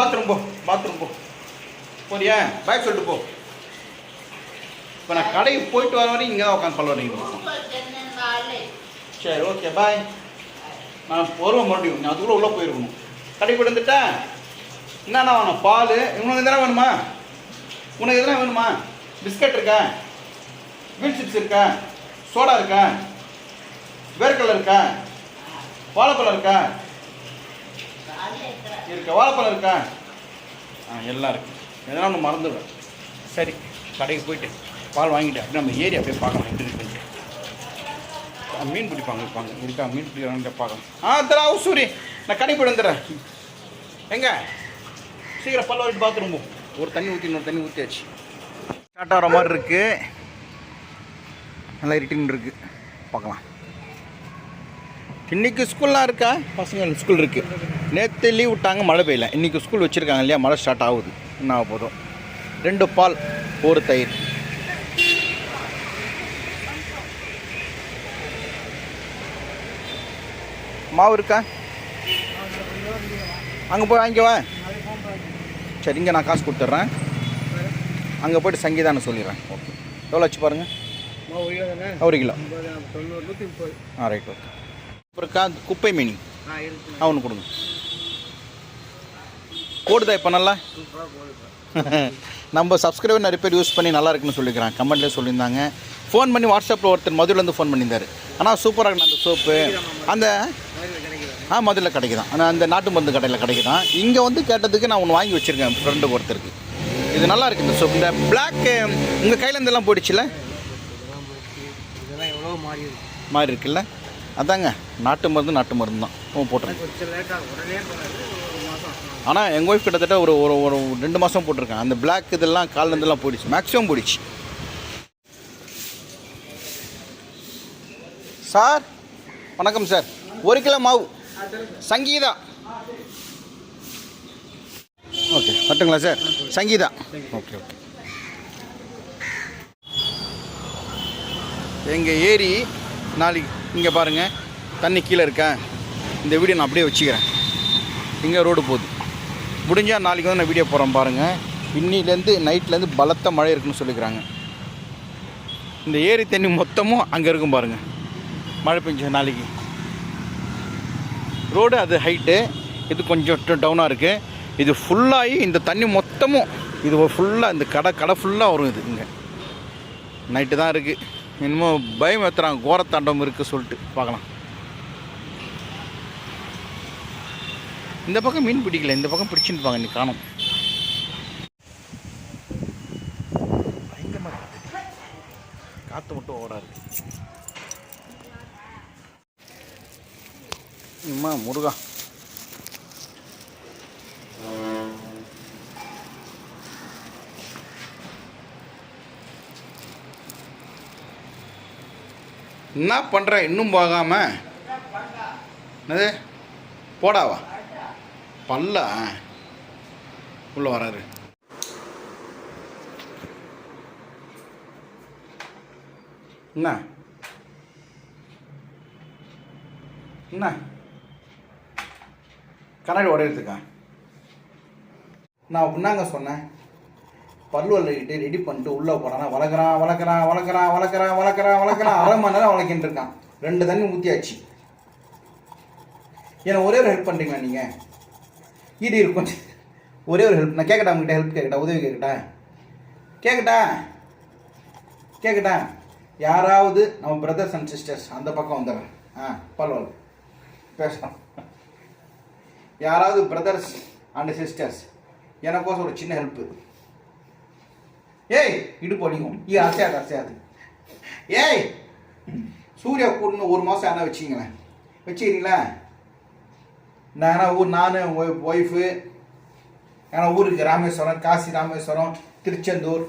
Bathroom போ bathroom போ. போறியா? பாய் சொல்லிட்டு போ. இப்போ நான் கடைக்கு போயிட்டு வர வரையும் இங்கே தான் உட்காந்து பல்ல வரீங்க சரி ஓகே பாய் நான் வருவேன் மறுபடியும் நான் அதுக்குள்ளே உள்ளே போயிருக்கணும். கடைக்கு போயிட்டு வந்துட்டேன் என்னண்ணா வேணும்? பால்? உனக்கு எதனா வேணுமா? உனக்கு எதனா வேணுமா? பிஸ்கட் இருக்கா? மீன் சிப்ஸ் இருக்கா? சோடா இருக்கா? வேர்க்கடலை இருக்கா? வாழைப்பழம் இருக்கா? இருக்கா வாழைப்பழம் இருக்கா? ஆ எல்லாம் இருக்கு. எதனா ஒன்று மறந்துடுவேன் சரி கடைக்கு போயிட்டு பால் வாங்கிட்டு அப்படியே நம்ம ஏரி அப்படியே பார்க்கலாம். எப்படி இருக்குன்ட்டு மீன் பிடிப்பாங்க இருப்பாங்க. இருக்கா? மீன் பிடிக்கிறாங்க பார்க்கலாம். ஆ தரா சூரி. நான் கடைக்கு போய் வந்துடுறேன். எங்க? சீக்கிரம் பல்ல வரைக்கும் பாத்ரூம் போ. ஒரு தண்ணி ஊற்றி இன்னொரு தண்ணி ஊற்றியாச்சு ஸ்டார்ட் ஆகிற மாதிரி இருக்கு. நல்லா இருட்டின்னு இருக்கு. பார்க்கலாம். இன்னைக்கு ஸ்கூல்லாம் இருக்கா? பசங்க ஸ்கூல் இருக்குது நேற்று லீவ் விட்டாங்க மழை பெய்யல. இன்னைக்கு ஸ்கூல் வச்சுருக்காங்க இல்லையா மழை ஸ்டார்ட் ஆகுது. என்ன ஆக போதும் ரெண்டு பால் ஒரு தயிர். மாவு இருக்கா? அங்கே போய் வாங்கிக்கவா சரி இங்கே நான் காசு கொடுத்துட்றேன். அங்கே போய்ட்டு சங்கீதான்னு சொல்லிடுறேன். ஓகே எவ்வளோ வச்சு பாருங்கள் ஒரு கிலோ. ஆ ரைட் ஓகே இருக்கா குப்பை மீனி. ஒன்று கொடுங்க. போடுதா இப்போ நல்லா? நம்ம சப்ஸ்கிரைபர் நிறைய பேர் யூஸ் பண்ணி நல்லா இருக்குன்னு சொல்லிக்கிறாங்க. கமெண்ட்லேயே சொல்லியிருந்தாங்க. ஃபோன் பண்ணி வாட்ஸ்அப்பில் ஒருத்தர் மதுரையிலேருந்து ஃபோன் பண்ணியிருந்தார். ஆனால் சூப்பராக இருக்கு அந்த சோப்பு அந்த ஆ மதுரையில் கிடைக்குதான். ஆனால் அந்த நாட்டு மருந்து கடையில் கிடைக்குதான். இங்கே வந்து கேட்டதுக்கு நான் ஒன்று வாங்கி வச்சுருக்கேன் ஃப்ரெண்டுக்கு ஒருத்தருக்கு. இது நல்லா இருக்கு இந்த சோப்பு இந்த பிளாக் உங்கள் கையில் இருந்தெல்லாம் போயிடுச்சுல? இதெல்லாம் எவ்வளோ மாறி இருக்குல்ல? அதாங்க. நாட்டு மருந்து நாட்டு மருந்து தான் போட்டுருங்க. ஆனால் எங்கள் ஒய்ஃப் கிட்டத்தட்ட ஒரு ஒரு ஒரு ரெண்டு மாதம் போட்டிருக்கேன். அந்த பிளாக் இதெல்லாம் கால்ல போயிடுச்சு. மேக்ஸிமம் போயிடுச்சு. சார் வணக்கம் சார் ஒரு கிலோ மாவு. சங்கீதா. ஓகே மட்டுங்களா சார் சங்கீதா. ஓகே ஓகே எங்கள் ஏரி நாளைக்கு இங்கே பாருங்கள் தண்ணி கீழே இருக்கேன். இந்த வீடியோ நான் அப்படியே வச்சுக்கிறேன். இங்கே ரோடு போகுது. முடிஞ்சால் நாளைக்கு வந்து நான் வீடியோ போகிறேன் பாருங்கள் இன்னிலேருந்து நைட்லேருந்து பலத்த மழை இருக்குன்னு சொல்லிக்கிறாங்க. இந்த ஏரி தண்ணி மொத்தமும் அங்கே இருக்கும் பாருங்கள் மழை பெஞ்ச நாளைக்கு. ரோடு அது ஹைட்டு இது கொஞ்சம் டவுனாக இருக்குது இது ஃபுல்லாகி இந்த தண்ணி மொத்தமும் இது ஃபுல்லாக இந்த கடை கடை ஃபுல்லாக வரும் இது இங்கே. நைட்டு தான் இருக்குது இன்னமும் பயம் ஏற்றுறாங்க கோரத்தாண்டம் இருக்குது சொல்லிட்டு. பார்க்கலாம். இந்த பக்கம் மீன் பிடிக்கல இந்த பக்கம் பிடிச்சிருப்பாங்க நீ காணும். பயங்கரமாக காற்று மட்டும் ஓடாது அம்மா முருகா. என்ன பண்ணுற இன்னும் போகாம. என்னது? போடாவா பல்லா உள்ள வராரு. என்ன? என்ன? கண்ணாடி உடையிறதுக்கா? நான் என்னங்க சொன்னேன். பல்லு வலிக்கிட்டு ரெடி பண்ணிட்டு உள்ளே போனானா வளர்க்குறான் வளர்க்குறான் வளர்க்குறான் வளர்க்குறான் வளர்க்குறான் வளர்க்குறான். அரை மணி நேரம் வளர்க்கின்னு இருக்கான். ரெண்டு தண்ணி ஊற்றியாச்சு எனக்கு ஒரே ஒரு ஹெல்ப் பண்ணுறீங்களா நீங்கள் இது இருக்கும் ஒரே ஒரு ஹெல்ப் நான் கேட்கட்டா உங்ககிட்ட ஹெல்ப் கேட்கட்டா உதவி கேட்கட்டா கேட்கட்டா கேட்கட்டா யாராவது நம்ம பிரதர்ஸ் அண்ட் சிஸ்டர்ஸ் அந்த பக்கம் வந்துடுறேன். ஆ பரவாயில்ல. பேசலாம். யாராவது பிரதர்ஸ் அண்ட் சிஸ்டர்ஸ் எனக்கோசம் ஒரு சின்ன ஹெல்ப்பு ஏய் இடுப்பு அடிக்கும் ஈ அசையாது அசையாது. ஏய் சூர்யா கூடன்னு ஒரு மாதம் என்ன வச்சிங்களேன் வச்சுக்கிறீங்களா? நான் ஏன்னா ஊர்? நான் ஒய்ஃபு ஏன்னா ஊருக்கு? ராமேஸ்வரம் காசி ராமேஸ்வரம் திருச்செந்தூர்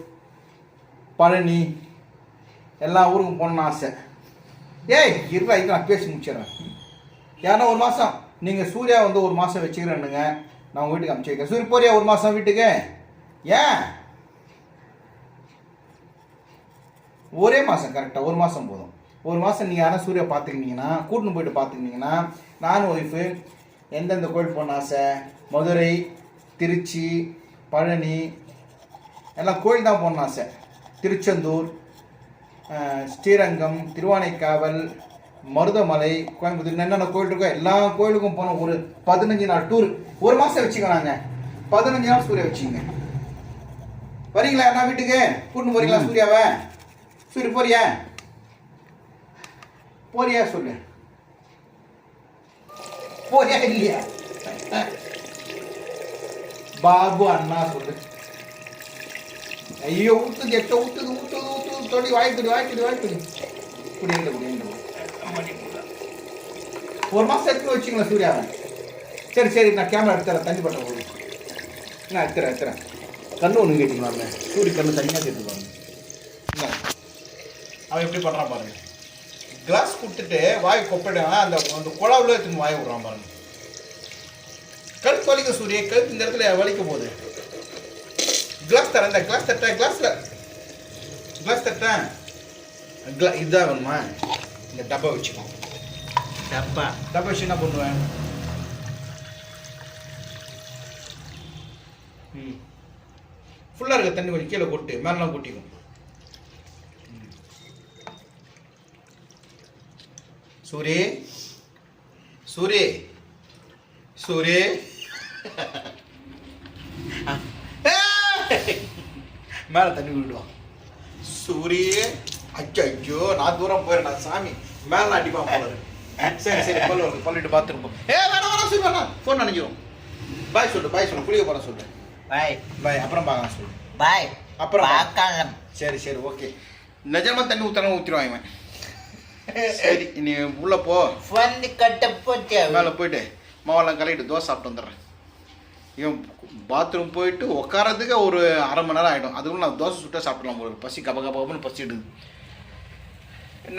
பழனி. எல்லா ஊருக்கும் போகணுன்னு ஆசை. ஏய் இருக்கா இது நான் பேசி முடிச்சிடுறேன். ஏன்னா ஒரு மாதம் நீங்கள் சூர்யா வந்து ஒரு மாதம் வச்சுக்கிறேன்னுங்க. நான் உங்கள் வீட்டுக்கு அமுச்சு வைக்கிறேன் சூரிய போறியா ஒரு மாதம் வீட்டுக்கு? ஏன்? ஒரே மாதம் கரெக்டாக ஒரு மாதம் போதும். ஒரு மாதம் நீங்கள் யாரும் சூர்யா பார்த்துக்கிட்டீங்கன்னா கூட்டின்னு போயிட்டு பார்த்துக்கிட்டீங்கன்னா நானும் ஒய்ஃபு எந்தெந்த கோயில் போன ஆசை? மதுரை திருச்சி பழனி எல்லாம் கோயில் தான் போகணும்னு ஆசை. திருச்செந்தூர் ஸ்ரீரங்கம் திருவானைக்காவல் மருதமலை கோயம்புத்தூர் என்னென்ன கோயில் இருக்கோ எல்லா கோயிலுக்கும் போனோம் ஒரு பதினஞ்சு நாள் டூர் ஒரு மாதம் வச்சுக்கலாங்க பதினஞ்சு நாள் சூர்யா வச்சுங்க வரீங்களா அண்ணா வீட்டுக்கு? கூட்டின்னு போறீங்களா சூர்யாவை? சூரிய போறியா? போறியா சொல்லு. போறியா இல்லையா பாபு அண்ணா சொல்லு ஐயோ ஊத்துது எட்ட ஊத்துது ஊத்துது ஊத்துது தொடி வாய்க்குடி வாய்க்குது வாய்க்குது குடிங்க குடிங்க ஒரு மாதம் எடுத்து வச்சுங்களா சூர்யாவை சரி சரி நான் கேமரா எடுத்துறேன் தண்ணி பட்ட போது நான் எடுத்துறேன் எடுத்துறேன் கண்ணு ஒன்று கேட்டுக்கலாம்ல சூரிய கண்ணு தனியாக சேர்த்து பாருங்க என்ன? அவன் எப்படி பண்ணுறான் பாருங்கள் கிளாஸ் கொடுத்துட்டு வாய் கொப்பிடுவான் அந்த அந்த குழாவில் எடுத்துன்னு வாய் விட்றான் பாருங்க. கழுத்து வலிக்க சூரிய கழுத்து இந்த இடத்துல வலிக்க போகுது கிளாஸ் தரேன் இந்த கிளாஸ் தட்டேன் கிளாஸில் கிளாஸ் தட்டேன் கிளா இதுதான் வேணுமா? இந்த டப்பா வச்சுக்கோ. டப்பா. டப்பா வச்சு என்ன பண்ணுவேன்? ஃபுல்லாக இருக்க தண்ணி கொஞ்சம் கீழே கொட்டு மேலாம் கொட்டிக்கும். சூரி. சூரி. சூரி. மேலே தண்ணி விடுவோம் சூரிய அச்சோ ஐயோ நான் தூரம் போயிடுறேன் சாமி. மேலே அடிப்பான் போல. சரி சரி பல்லு வருது பல்லிட்டு பார்த்துட்டு போ. ஏ வேணாம் வேணாம் சூரி வேணாம். ஃபோன் நினைக்கிறோம் பாய் சொல்லு பாய் சொல்லு. குளிக்க போகிறேன் சொல்லு. பாய் பாய் அப்புறம் பார்க்கலாம் சொல்லு. பாய் அப்புறம் பார்க்கலாம். சரி சரி ஓகே நிஜமா தண்ணி ஊத்தணும் ஊற்றிடுவான் இவன். சரி நீ உள்ள போ. வந்து கட்ட போச்சு மேலே போயிட்டு மாவெல்லாம் கலக்கிட்டு தோசை சாப்பிட்டு வந்துடுறேன். இவன் பாத்ரூம் போயிட்டு உட்காரதுக்கு ஒரு அரை மணி நேரம் ஆகிடும் அதுக்குள்ள நான் தோசை சுட்டா சாப்பிடலாம் ஒரு பசி கப கபன்னு பசிடுது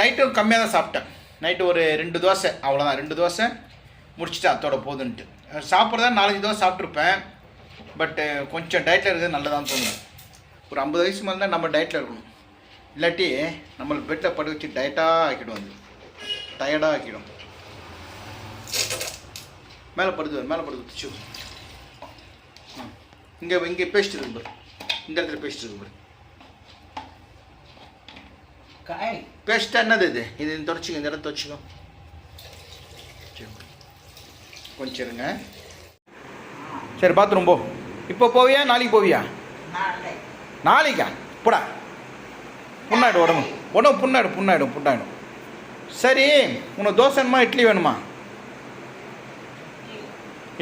நைட்டும் கம்மியாக தான் சாப்பிட்டேன். நைட்டு ஒரு ரெண்டு தோசை அவ்வளோதான் ரெண்டு தோசை முடிச்சுட்டு அதோட போதுன்ட்டு. சாப்பிட்றதா நாலஞ்சு தோசை சாப்பிட்ருப்பேன் பட்டு கொஞ்சம் டயட்டில் இருக்கிறது நல்லதான்னு தோணுது. ஒரு ஐம்பது வயசு மேலே நம்ம டயட்டில் இருக்கணும். இல்லாட்டி நம்மளை பெட்டில் படுக்க வச்சு டயட்டாக ஆக்கிடும் அது. டயர்டாக ஆக்கிடும். மேலே படுத்து மேலே படுத்து வச்சு இங்கே இங்கே பேஸ்ட் இருக்கு பாரு. இந்த இடத்துல பேஸ்ட் இருக்கு பாரு. காய். பேஸ்ட் என்னது இது? இது தொடச்சிக்கோ இந்த இடத்த தொடச்சிக்கோ. சரி. கொஞ்சம் இருங்க சரி பாத்ரூம் போ. இப்போ போவியா? நாளைக்கு போவியா? நாளை நாளைக்கா? போடா. புண்ணாயிடும் உடம்பு. உடம்பு புண்ணாயிடும் புண்ணாயிடும் புண்ணாயிடும் சரி உனக்கு தோசை வேணுமா இட்லி வேணுமா?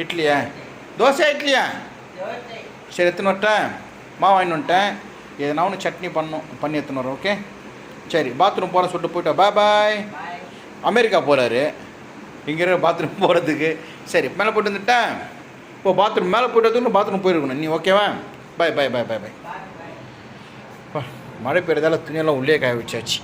இட்லியா? தோசை இட்லியா? சரி எடுத்துன்னு வரட்டேன். மாவு வாங்கிட்டு வந்துட்டேன். எதனா ஒன்று சட்னி பண்ணும் பண்ணி எடுத்துன்னு வரேன் ஓகே சரி பாத்ரூம் போகிறேன் சொல்லிட்டு போயிட்டா. பாய் பாய் அமெரிக்கா போகிறாரு இங்கே இருக்கிற பாத்ரூம் போகிறதுக்கு சரி மேலே போயிட்டு வந்துட்டேன். இப்போ பாத்ரூம் மேலே போயிட்டு வந்து பாத்ரூம் போயிருக்கணும். நீ ஓகேவா பாய் பாய் பாய் பாய் பாய் மழை பெய்யறதால துணியெல்லாம் உள்ளே காய வச்சாச்சு.